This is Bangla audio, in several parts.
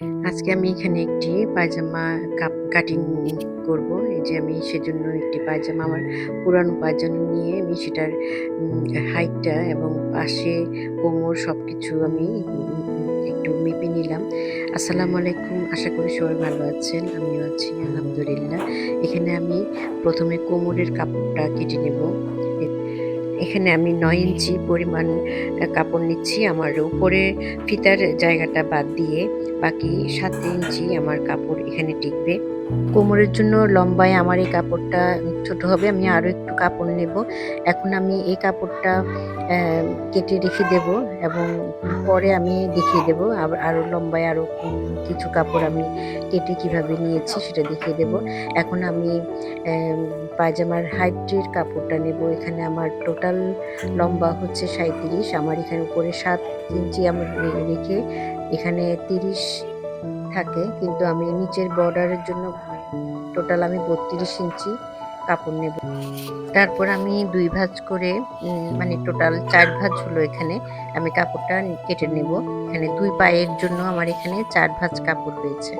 আজকে আমি এখানে একটি পায়জামা কাপ কাটিং করব। এই যে আমি সেজন্য একটি পায়জামা আমার পুরানো পায়জামা নিয়ে আমি সেটার হাইটটা এবং পাশে কোমর সব কিছু আমি একটু মেপে নিলাম। আসসালামু আলাইকুম, আশা করি সবাই ভালো আছেন, আমিও আছি, আলহামদুলিল্লাহ। এখানে আমি প্রথমে কোমরের কাপড়টা কেটে নেব। এখানে আমি নয় ইঞ্চি পরিমাণ কাপড় নিচ্ছি। আমার উপরে ফিতার জায়গাটা বাদ দিয়ে বাকি সাত ইঞ্চি আমার কাপড় এখানে টিকবে। কোমরের জন্য লম্বায় আমার এই কাপড়টা ছোট হবে, আমি আরও একটু কাপড় নেব। এখন আমি এই কাপড়টা কেটে রেখে দেব এবং পরে আমি দেখিয়ে দেব। আবার আরও লম্বায় আরও কিছু কাপড় আমি কেটে কীভাবে নিয়েছি সেটা দেখিয়ে দেব। এখন আমি পায়জামার হাইটের কাপড়টা নেব। এখানে আমার টোটাল লম্বা হচ্ছে সাঁত্রিশ আমার এখানে উপরে সাত ইঞ্চি আমার রেখে এখানে তিরিশ থাকে, কিন্তু আমি নিচের বর্ডারের জন্য টোটাল আমি বত্রিশ ইঞ্চি কাপড় নেব। তারপর আমি দুই ভাঁজ করে মানে টোটাল চার ভাঁজ হলো এখানে, আমি কাপড়টা কেটে নেব। এখানে দুই পায়ের জন্য আমার এখানে চার ভাঁজ কাপড় রয়েছে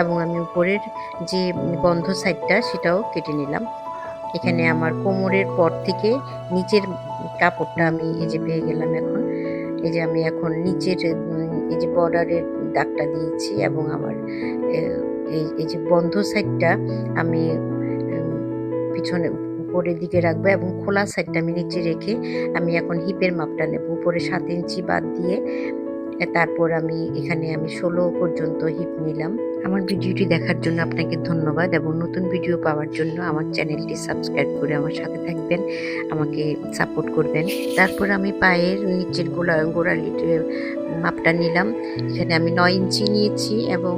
এবং আমি উপরের যে বন্ধ সাইডটা সেটাও কেটে নিলাম। এখানে আমার কোমরের পর থেকে নিচের কাপড়টা আমি এই যে পেয়ে গেলাম এখন। এই যে আমি এখন নিচের এই যে বর্ডারের দাগটা দিয়েছি এবং আমার এই এই যে বন্ধ সাইডটা আমি পিছনে উপরের দিকে রাখব এবং খোলা সাইডটা আমি নিচে রেখে আমি এখন হিপের মাপটা নেব। উপরে সাত ইঞ্চি বাদ দিয়ে তারপর আমি এখানে আমি ষোলো পর্যন্ত হিপ নিলাম। আমার ভিডিওটি দেখার জন্য আপনাকে ধন্যবাদ এবং নতুন ভিডিও পাওয়ার জন্য আমার চ্যানেলটি সাবস্ক্রাইব করে আমার সাথে থাকবেন আমাকে সাপোর্ট করবেন। তারপর আমি পায়ের নিচের গোলা গোড়ালির আহ, মাপটা নিলাম। এখানে আমি নয় ইঞ্চি নিয়েছি এবং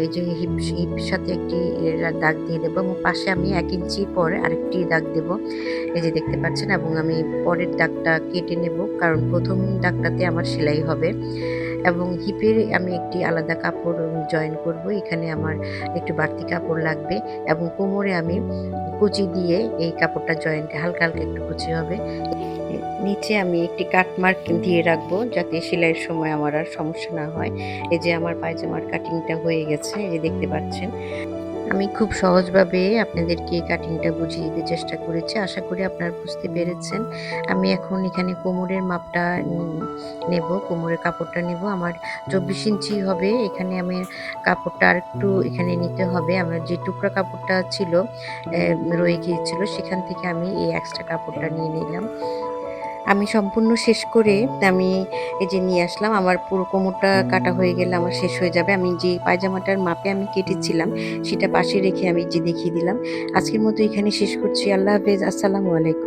এই যে হিপ হিপ সাথে একটি দাগ দিয়ে দেবো এবং পাশে আমি এক ইঞ্চি পরে আরেকটি দাগ দেব। এই যে দেখতে পাচ্ছেন এবং আমি পরের দাগটা কেটে নেব কারণ প্রথম দাগটাতে আমার সেলাই হবে। এবং হিপের আমি একটি আলাদা কাপড় জয়েন করব। এখানে আমার একটু বাড়তি কাপড় লাগবে এবং কোমরে আমি কুচি দিয়ে এই কাপড়টা জয়েন হালকা হালকা একটু কুচি হবে। নিচে আমি একটি কাটমার্ক দিয়ে রাখব যাতে সেলাইয়ের সময় আমার আর সমস্যা না হয়। এই যে আমার পায়জামার কাটিংটা হয়ে গেছে, এই যে দেখতে পাচ্ছেন। আমি খুব সহজভাবে আপনাদেরকে কাটিংটা বুঝিয়ে দিতে চেষ্টা করেছি। আশা করি আপনারা বুঝতে পেরেছেন। আমি এখন এখানে কোমরের মাপটা নেব, কোমরের কাপড়টা নেব। আমার চব্বিশ ইঞ্চি হবে। এখানে আমি কাপড়টা আর একটু এখানে নিতে হবে। আমার যে টুকরা কাপড়টা ছিল রয়ে গিয়েছিল, সেখান থেকে আমি এই এক্সট্রা কাপড়টা নিয়ে নিলাম। আমি সম্পূর্ণ শেষ করে আমি এই যে নিয়ে আসলাম, আমার পুরো কোমরটা কাটা হয়ে গেলে আমার শেষ হয়ে যাবে। আমি যে পায়জামাটার মাপে আমি কেটেছিলাম, সেটা পাশে রেখে আমি যে দেখিয়ে দিলাম। আজকের মতো এখানে শেষ করছি। আল্লাহ হাফেজ। আসসালামু আলাইকুম।